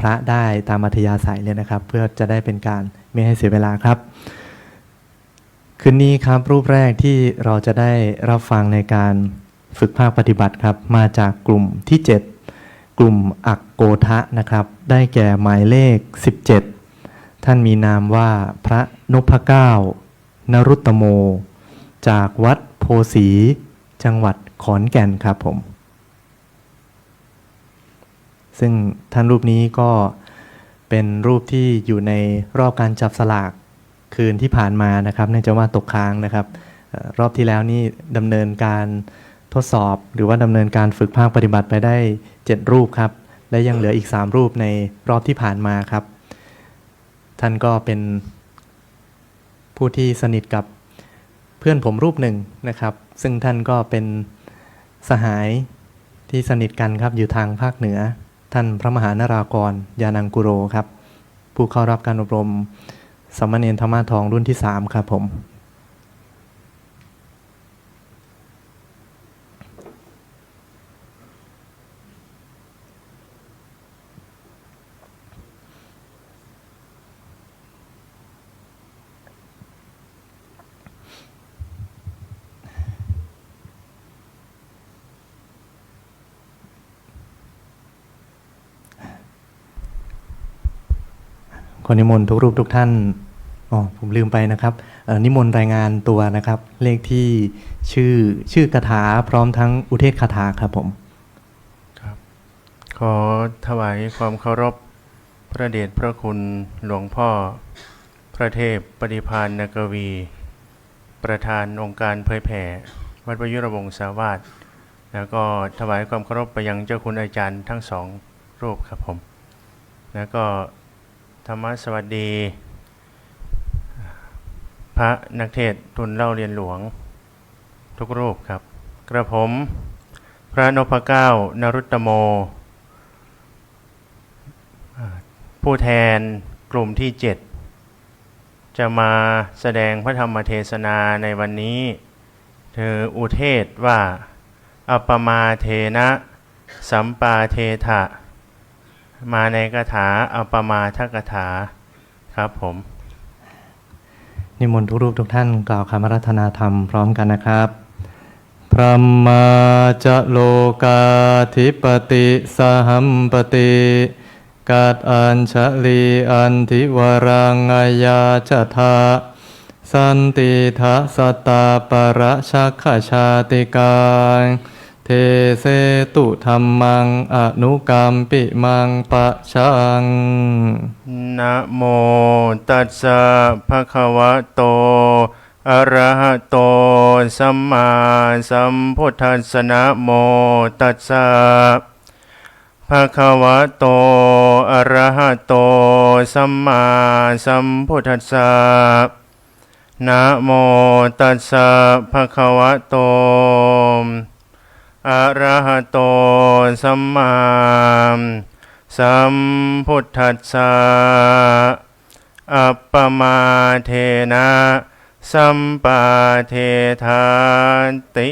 พระได้ตามอัธยาศัยเลยนะครับ เพื่อจะได้เป็นการไม่ให้เสียเวลาครับ คืนนี้ครับรูปแรกที่เราจะได้รับฟังในการฝึกภาคปฏิบัติครับ มาจากกลุ่มที่ 7 กลุ่มอักโกทะนะครับ ได้แก่หมายเลข 17 ท่านมีนามว่าพระนพเก้านรุตตโม จากวัดโพสีจังหวัดขอนแก่นครับผม ซึ่งท่านรูปนี้ก็เป็นรูปที่อยู่ในรอบการจับสลากคืนที่ผ่านมานะครับเนื่องจากว่าตกค้างนะครับ รอบที่แล้วนี่ดำเนินการทดสอบ หรือว่าดำเนินการฝึกภาคปฏิบัติไปได้ 7 รูปครับ และยังเหลืออีก 3 รูปในรอบที่ผ่านมาครับ ท่านก็เป็นผู้ที่สนิทกับเพื่อนผมรูปหนึ่งนะครับ ซึ่งท่านก็เป็นสหายที่สนิทกันครับอยู่ทางภาคเหนือ ท่านพระมหานารากร ยานังกุโรครับ ผู้เข้ารับการอบรมสมณเณรธรรมะทองรุ่นที่ 3 ครับผม คนนิมนต์ทุกรูปทุกท่าน อ๋อ ผมลืมไปนะครับ นิมนต์รายงานตัวนะครับ เลขที่ชื่อชื่อกถาพร้อมทั้งอุเทศคาถาครับผม ครับ ขอถวายความเคารพพระเดชพระคุณหลวงพ่อ พระเทพปฏิพานนกวี ประธานองค์การเผยแผ่ วัดประยุรวงศาวาสแล้วก็ถวายความเคารพไปยังเจ้าคุณอาจารย์ทั้งสองรูปครับผม แล้วก็ ธรรมสวัสดี พระนักเทศทุนเล่าเรียนหลวง ทุกรูปครับ กระผม พระนพเก้านรุตโม ผู้แทนกลุ่มที่7จะมาแสดงพระธรรมเทศนาในวันนี้ เธออุเทศว่า อปปมาเทนะ สัมปาเทถะ มาในคาถาอัปมาทกถาครับผม นิมนต์ทุกรูปทุกท่านกล่าวคำรัธนาธรรมพร้อมกันนะครับพระมาจะโลกาธิปติสหัมปติกัดอัญชลีอันทิวรังอายาจทาสันติทะสตาประชักขชาติกา เทเสตุธรรมังอนุกรรมปิมังปะชังนะโมตัสสะภะคะวะโตอะระหะโตสัมมาสัมพุทธัสสะนะโมตัสสะภะคะวะโตอะระหะโตสัมมาสัมพุทธัสสะนะโมตัสสะภะคะวะโต อะระหะโตสัมมาสัมพุทธัสสะอัปปมาเทนะสัมปาเทธานติ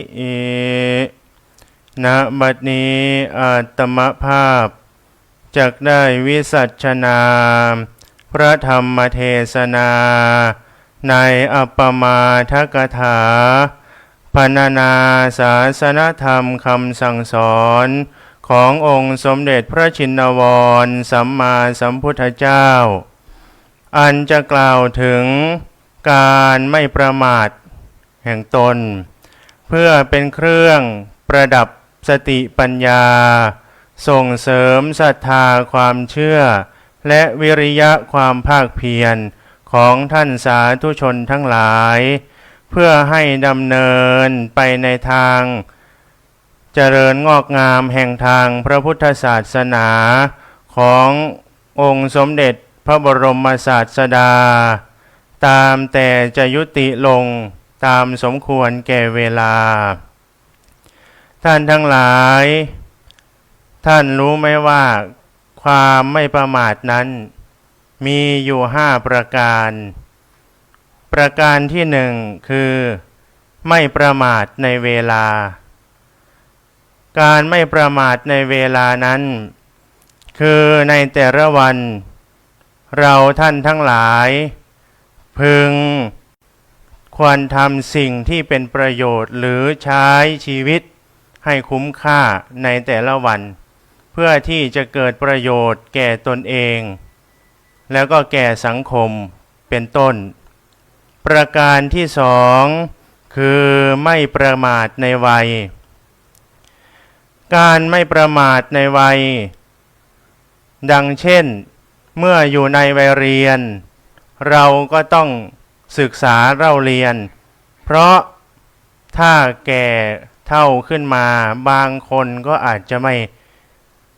ณบัดนี้อาตมภาพจักได้วิสัชนา พระธรรมเทศนา ในอัปปมาทกถา พรรณนาศาสนธรรมคำสั่งสอนขององค์สมเด็จพระชินวรสัมมาสัมพุทธเจ้า อันจะกล่าวถึงการไม่ประมาทแห่งตน เพื่อเป็นเครื่องประดับสติปัญญา ส่งเสริมศรัทธาความเชื่อ และวิริยะความภาคเพียรของท่านสาธุชนทั้งหลาย พื่อให้ดำเนินไปในทาง เจริญงอกงามแห่งทางพระพุทธศาสนาขององค์สมเด็จพระบรมศาสดา ตามแต่จะยุติลงตามสมควรแก่เวลา ท่านทั้งหลาย ท่านรู้ไหมว่า ความไม่ประมาทนั้น มีอยู่ห้าประการ ประการที่หนึ่งคือ ไม่ประมาทในเวลา การไม่ประมาทในเวลานั้น คือในแต่ละวัน เราท่านทั้งหลาย พึง ควรทำสิ่งที่เป็นประโยชน์หรือใช้ชีวิตให้คุ้มค่าในแต่ละวัน เพื่อที่จะเกิดประโยชน์แก่ตนเอง แล้วก็แก่สังคมเป็นต้น ประการที่สองคือไม่ประมาทในวัย การไม่ประมาทในวัย ดังเช่น เมื่ออยู่ในวัยเรียน เราก็ต้องศึกษาเล่าเรียน เพราะถ้าแก่เท่าขึ้นมาบางคนก็อาจจะไม่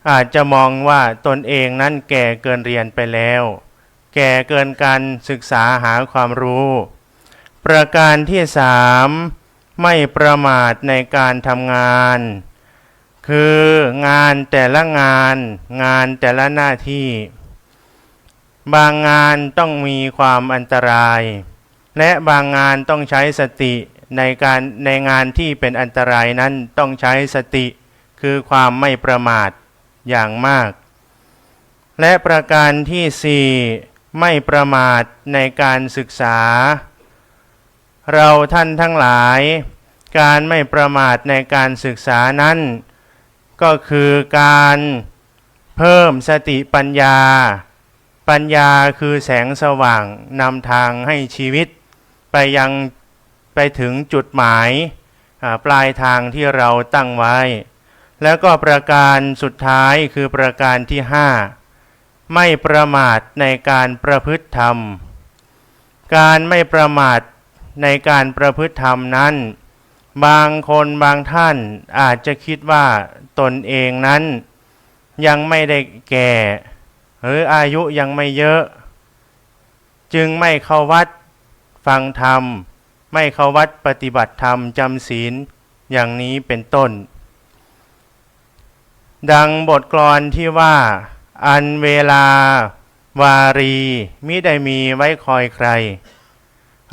อาจจะมองว่าตนเองนั้นแก่เกินเรียนไปแล้ว แก่เกินการศึกษาหาความรู้ ประการที่สามไม่ประมาทในการทำงาน คืองานแต่ละงาน งานแต่ละหน้าที่ บางงานต้องมีความอันตราย และบางงานต้องใช้สติในการในงานที่เป็นอันตรายนั้นต้องใช้สติ คือความไม่ประมาทอย่างมาก และประการที่สี่ไม่ประมาทในการศึกษา เราท่านทั้งหลาย การไม่ประมาทในการศึกษานั้น ก็คือการเพิ่มสติปัญญา ปัญญาคือแสงสว่างนำทางให้ชีวิต ไปยังไปถึงจุดหมายปลายทางที่เราตั้งไว้ แล้วก็ประการสุดท้ายคือประการที่ห้าไม่ประมาทในการประพฤติธรรม การไม่ประมาท ในการประพฤติธรรมนั้น บางคนบางท่านอาจจะคิดว่าตนเองนั้น ยังไม่ได้แก่ หรืออายุยังไม่เยอะ จึงไม่เข้าวัดฟังธรรม ไม่เข้าวัดปฏิบัติธรรมจำศีลอย่างนี้เป็นต้น ดังบทกลอนที่ว่า อันเวลาวารีมิได้มีไว้คอยใคร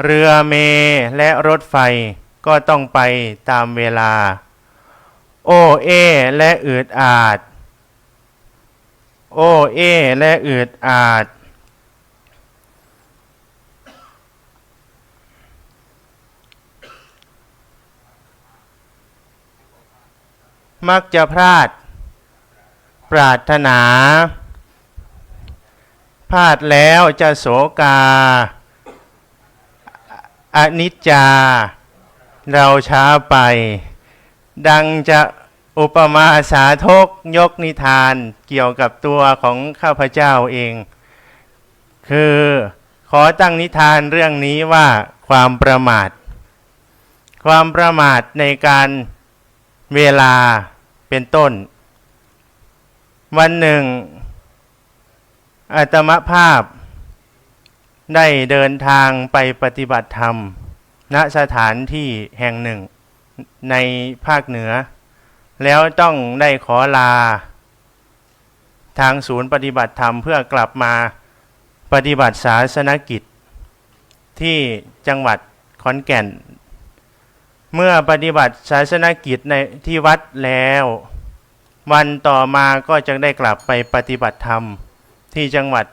เรือเมและรถไฟก็ต้องไปตามเวลา โอเอและอืดอาด โอเอและอืดอาด มักจะพลาด ปรารถนา พลาดแล้วจะโศกา อนิจจา เราช้าไป ดังจะอุปมาสาทกยกนิทานเกี่ยวกับตัวของข้าพเจ้าเอง คือขอตั้งนิทานเรื่องนี้ว่าความประมาท ความประมาทในการเวลาเป็นต้น วันหนึ่งอาตมภาพ ได้เดินทางไปปฏิบัติธรรม ณสถานที่แห่งหนึ่ง ในภาคเหนือ แล้วต้องได้ขอลา ทางศูนย์ปฏิบัติธรรมเพื่อกลับมาปฏิบัติศาสนกิจ ที่จังหวัดขอนแก่น เมื่อปฏิบัติศาสนกิจในที่วัดแล้ว วันต่อมาก็จะได้กลับไปปฏิบัติธรรมที่จังหวัด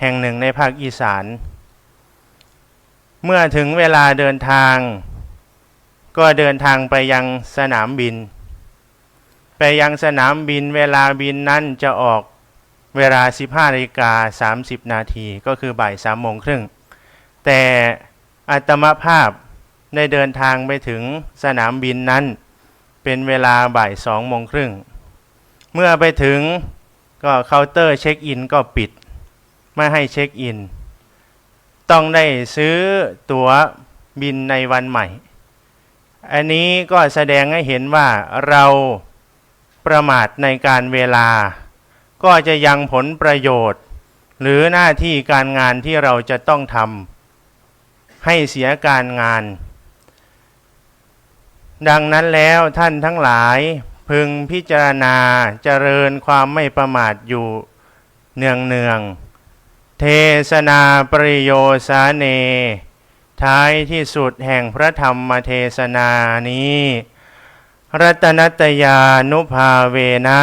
แห่งหนึ่งในภาคอีสาน เมื่อถึงเวลาเดินทาง ก็เดินทางไปยังสนามบิน ไปยังสนามบินเวลาบินนั้นจะออกเวลา 15นาฬิกา30 นาทีก็คือบ่าย3โมงครึ่ง แต่อัตมภาพได้เดินทางไปถึงสนามบินนั้น เป็นเวลาบ่าย2โมงครึ่ง เมื่อไปถึงก็เคาน์เตอร์เช็คอินก็ปิด ไม่ให้เช็คอิน ต้องได้ซื้อตั๋วบินในวันใหม่ อันนี้ก็แสดงให้เห็นว่าเราประมาทในการเวลา ก็จะยังผลประโยชน์ หรือหน้าที่การงานที่เราจะต้องทำให้เสียการงาน ดังนั้นแล้วท่านทั้งหลายพึงพิจารณาเจริญความไม่ประมาทอยู่เนืองเนือง เทศนาปริโยสาเน ท้ายที่สุดแห่งพระธรรมเทศนานี้ รัตนัตยานุภาเวนะ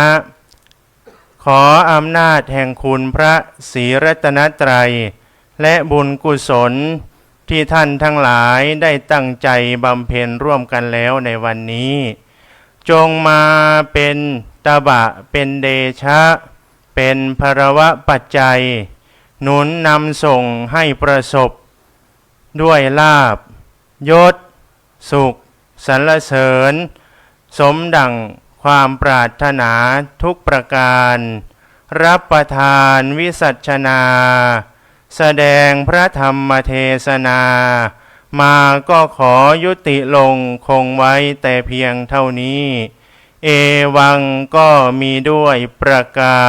ขออำนาจแห่งคุณพระศรีรัตนตรัย และบุญกุศลที่ท่านทั้งหลายได้ตั้งใจบำเพ็ญร่วมกันแล้วในวันนี้ จงมาเป็นตบะเป็นเดชะ เป็นภรวะปัจจัย หนุนนำส่งให้ประสบ ด้วยลาบยศ สุขสรรเสริญ สมดังความปรารถนาทุกประการ รับประทานวิสัชนา แสดงพระธรรมเทศนา มาก็ขอยุติลงคงไว้แต่เพียงเท่านี้ เอวังก็มีด้วยประกา